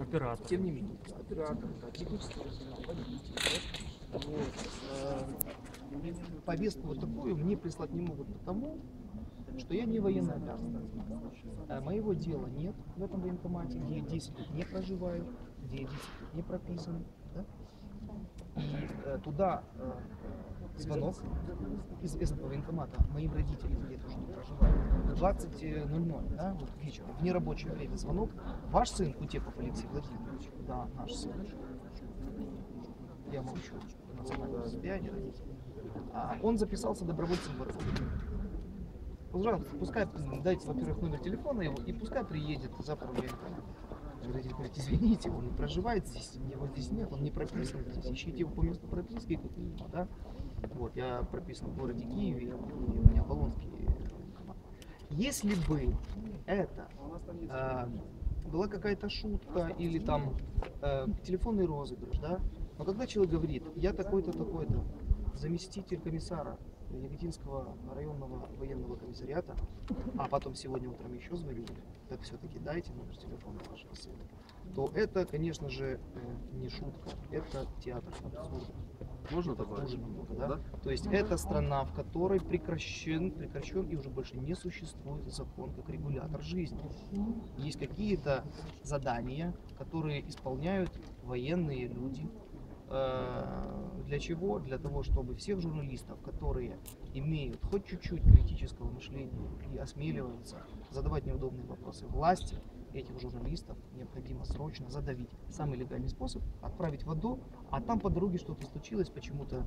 Оператор. Тем не менее, оператор, технический персонал, водитель, повестку вот такую мне прислать не могут потому, что я не военно обязан. Э, Моего дела нет в этом военкомате, где я 10 лет не проживаю, где я 10 лет не прописан. Да? И э, туда э, звонок из этого военкомата моим родителям, где тоже не проживаю, в 20.00, да, вот вечером, в нерабочее время звонок. Ваш сын Кутепов Алексей Владимирович, да, наш сын. Я молчу, национальное состояние родителей. А он записался добровольцем в РФ. Пожалуйста, пускай, дайте, во-первых, номер телефона его, и пускай приедет завтра в военкомат. Родитель говорит, извините, он не проживает здесь, его здесь нет, он не прописан здесь, ищите его по месту прописки, как минимум, да. Вот, я прописан в городе Киеве, и у меня Болонский. Если бы это э, была какая-то шутка или там э, телефонный розыгрыш, да, но когда человек говорит, я такой-то, такой-то, заместитель комиссара Яготинского районного военного комиссариата, а потом сегодня утром еще звонили, так все-таки дайте номер телефона вашего сына, то это, конечно же, э, не шутка, это театр абсурда. Можно Это добавить? немного, да? То есть это страна, в которой прекращен, прекращен и уже больше не существует закон как регулятор жизни. Есть какие-то задания, которые исполняют военные люди. Э, Для чего? Для того, чтобы всех журналистов, которые имеют хоть чуть-чуть критического мышления и осмеливаются задавать неудобные вопросы власти, этих журналистов необходимо срочно задавить. Самый легальный способ отправить в АДО, а там по дороге что-то случилось, почему-то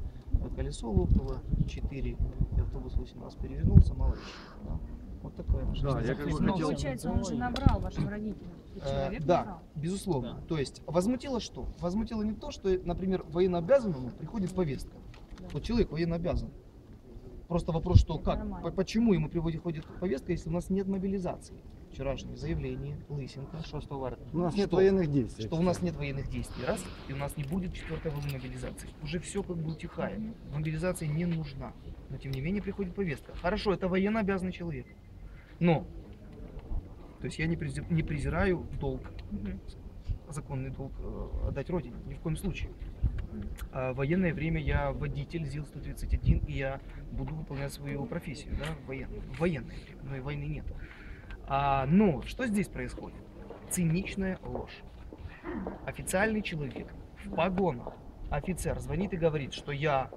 колесо лопнуло, 4, и автобус 8 раз перевернулся, мало ли. да. Вот такое наше Да, я как бы хотел... Получается, он же набрал вашим родителям. И Э, Человек да, набрал. безусловно. То есть возмутило что? Возмутило не то, что, например, военнообязанному приходит повестка. Вот человек военно обязан. Просто вопрос, что как, Нормально. по- почему ему приходит повестка, если у нас нет мобилизации? Вчерашнее заявление Лысенко, 6 марта. У нас нет Что? военных действий. что у нас нет военных действий, раз, и у нас не будет четвертой волны мобилизации. Уже все как бы утихает. Мобилизация не нужна. Но тем не менее приходит повестка. Хорошо, это военно обязанный человек. Но, то есть я не, презир- не презираю долг, законный долг э, отдать Родине, ни в коем случае. А в военное время я водитель ЗИЛ-131, и я буду выполнять свою профессию, да, в военное, в военное время, но и войны нет. А, но что здесь происходит? Циничная ложь. Официальный человек в погонах, офицер, звонит и говорит, что я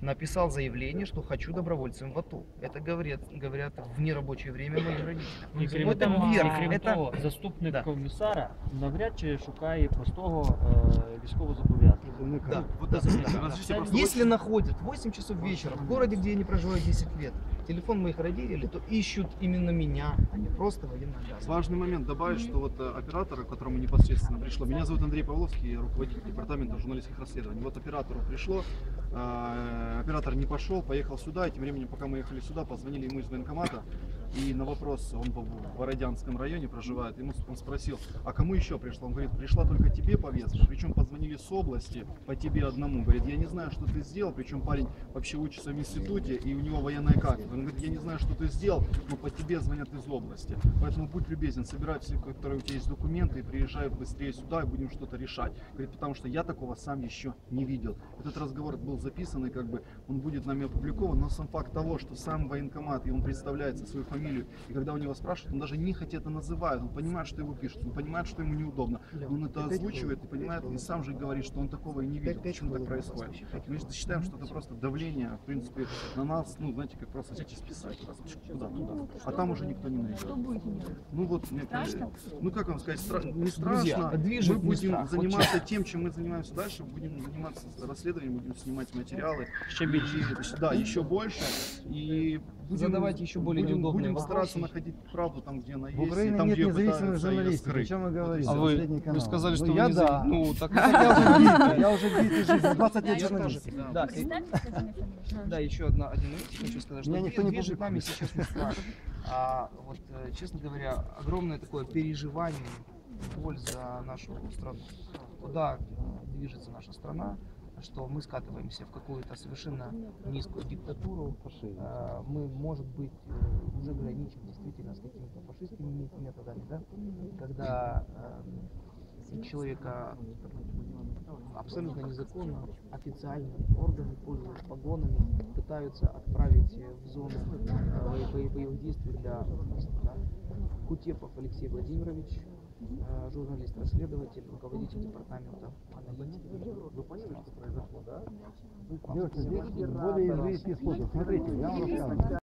написал заявление, что хочу добровольцем в АТО. Это говорят, говорят в нерабочее время моим родителям. І крім Ну, це того, вверх, і крім це- того, заступник Да. комісара навряд чи шукає простого е, військовозобов'язаного. Да. Вот Да, это, да, разрешите да. просто Если находят 8 часов вечера в городе, где я не проживаю 10 лет, телефон моих родителей, то ищут именно меня, а не просто военно Важный момент добавить, что вот э, оператора, к которому непосредственно пришло. Меня зовут Андрей Павловский, я руководитель департамента журналистских расследований. Вот оператору пришло, э, оператор не пошел, поехал сюда, и тем временем, пока мы ехали сюда, позвонили ему из военкомата, и на вопрос, он в Бородянском районе проживает, ему он спросил, а кому еще пришло? Он говорит, пришла только тебе повестка, причем позвонили с области по тебе одному. Говорит, я не знаю, что ты сделал, причем парень вообще учится в институте, и у него военная карта. Он говорит, я не знаю, что ты сделал, но по тебе звонят из области. Поэтому будь любезен, собирай все, которые у тебя есть документы, и приезжай быстрее сюда, и будем что-то решать. Говорит, потому что я такого сам еще не видел. Этот разговор был записан, и как бы он будет нами опубликован, но сам факт того, что сам военкомат, и он представляется свою фамилию, и когда у него спрашивают, он даже не хотя это называет, он понимает, что его пишут, он понимает, что ему неудобно. Он это озвучивает и понимает, и сам же говорит, что он такого и не видел. Почему так происходит? Мы считаем, что это просто давление, в принципе, на нас, ну, знаете, как просто взять и списать разочек туда-туда. А там уже никто не найдет. Ну вот, мне Страшно? ну как вам сказать, стра- не страшно. движет мы будем заниматься тем, чем мы занимаемся дальше, будем заниматься расследованием, будем снимать материалы. Ще більше. Да, еще больше. И будем, Задавать еще более будем, неудобные будем стараться вопросы. находить правду там, где она В есть, и Украине там, нет где независимых пытаются ее журналистов. О скрыть. чем? Вот и А вы, Последний вы канал. сказали, что ну, вы я не да. за- Ну, так Так я уже битый, я уже битый жизнь, 20 лет Я журналист. Да, и- как. Да, еще одна, один момент хочу сказать, что Меня никто не движет нами сейчас а вот, э, честно говоря, огромное такое переживание, боль за нашу страну. Куда движется наша страна, что мы скатываемся в какую-то совершенно низкую диктатуру, э, мы, может быть, э, уже граничим действительно с какими-то фашистскими мет- методами, да, когда э, человека абсолютно незаконно, официально органы, пользуясь погонами, пытаются отправить в зону э, боевых действий для убийства. да. Кутепов Алексей Владимирович, э, журналист-расследователь, руководитель департамента аналитики. Вы поняли, что произошло, да? Девушка, здесь более известный способ. Смотрите, я вам рассказываю.